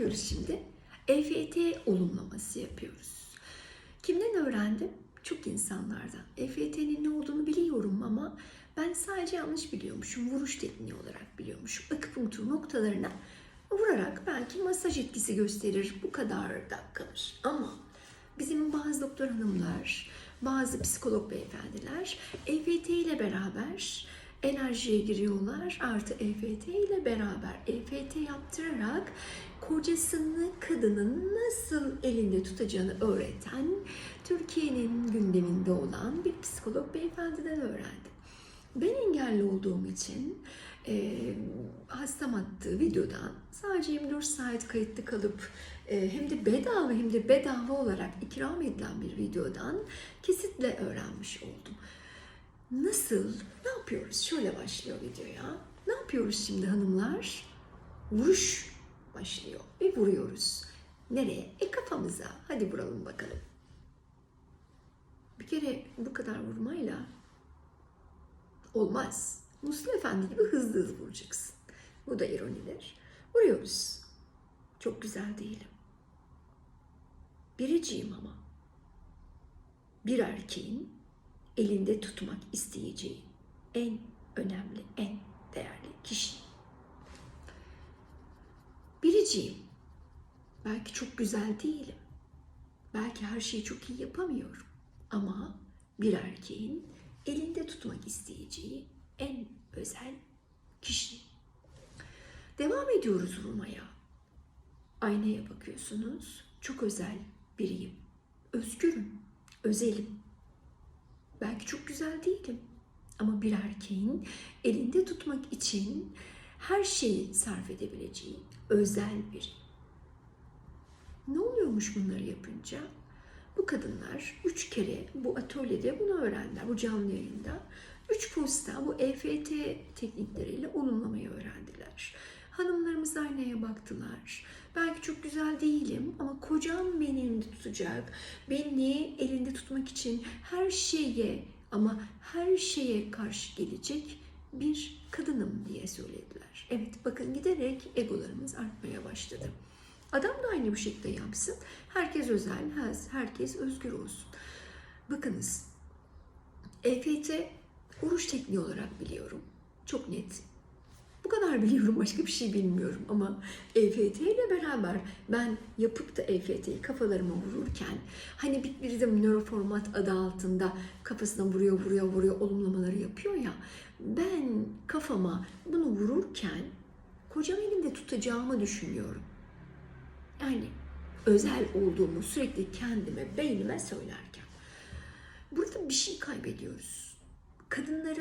yapıyoruz şimdi? EFT olumlaması yapıyoruz. Kimden öğrendim? Çok insanlardan. EFT'nin ne olduğunu biliyorum ama ben sadece yanlış biliyormuşum. Vuruş tekniği olarak biliyormuşum. Akupunktur noktalarına vurarak belki masaj etkisi gösterir. Bu kadar da kalır. Ama bizim bazı doktor hanımlar, bazı psikolog beyefendiler EFT ile beraber enerjiye giriyorlar. Artı EFT ile beraber EFT yaptırarak kocasını kadının nasıl elinde tutacağını öğreten Türkiye'nin gündeminde olan bir psikolog beyefendiden öğrendim. Ben engelli olduğum için e, hastam attığı videodan sadece 24 saat kayıtlı kalıp e, hem de bedava hem de bedava olarak ikram edilen bir videodan kesitle öğrenmiş oldum. Nasıl? Yapıyoruz? Şöyle başlıyor videoya. Ne yapıyoruz şimdi hanımlar? Vuruş başlıyor ve vuruyoruz. Nereye? E kafamıza. Hadi vuralım bakalım. Bir kere bu kadar vurmayla olmaz. Mustafa Efendi gibi hızlı hızlı vuracaksın. Bu da ironidir. Vuruyoruz. Çok güzel değilim. Biriciyim ama. Bir erkeğin elinde tutmak isteyeceği en önemli, en değerli kişi. Biriciyim. Belki çok güzel değilim. Belki her şeyi çok iyi yapamıyorum. Ama bir erkeğin elinde tutmak isteyeceği en özel kişi. Devam ediyoruz vurmaya. Aynaya bakıyorsunuz. Çok özel biriyim. Özgürüm. Özelim. Belki çok güzel değilim. Ama bir erkeğin elinde tutmak için her şeyi sarf edebileceği özel bir. Ne oluyormuş bunları yapınca? Bu kadınlar üç kere bu atölyede bunu öğrendiler, bu canlı yayında. Üç posta bu EFT teknikleriyle olumlamayı öğrendiler. Hanımlarımız aynaya baktılar. Belki çok güzel değilim ama kocam beni elinde tutacak. Beni elinde tutmak için her şeye ama her şeye karşı gelecek bir kadınım diye söylediler. Evet bakın giderek egolarımız artmaya başladı. Adam da aynı bu şekilde yapsın. Herkes özel, herkes özgür olsun. Bakınız, EFT oruç tekniği olarak biliyorum. Çok net. Kadar biliyorum, başka bir şey bilmiyorum ama EFT ile beraber ben yapıp da EFT'yi kafalarıma vururken hani bir, de nöroformat adı altında kafasına vuruyor, vuruyor, vuruyor, olumlamaları yapıyor ya ben kafama bunu vururken kocam elinde tutacağımı düşünüyorum. Yani özel olduğumu sürekli kendime, beynime söylerken. Burada bir şey kaybediyoruz. Kadınları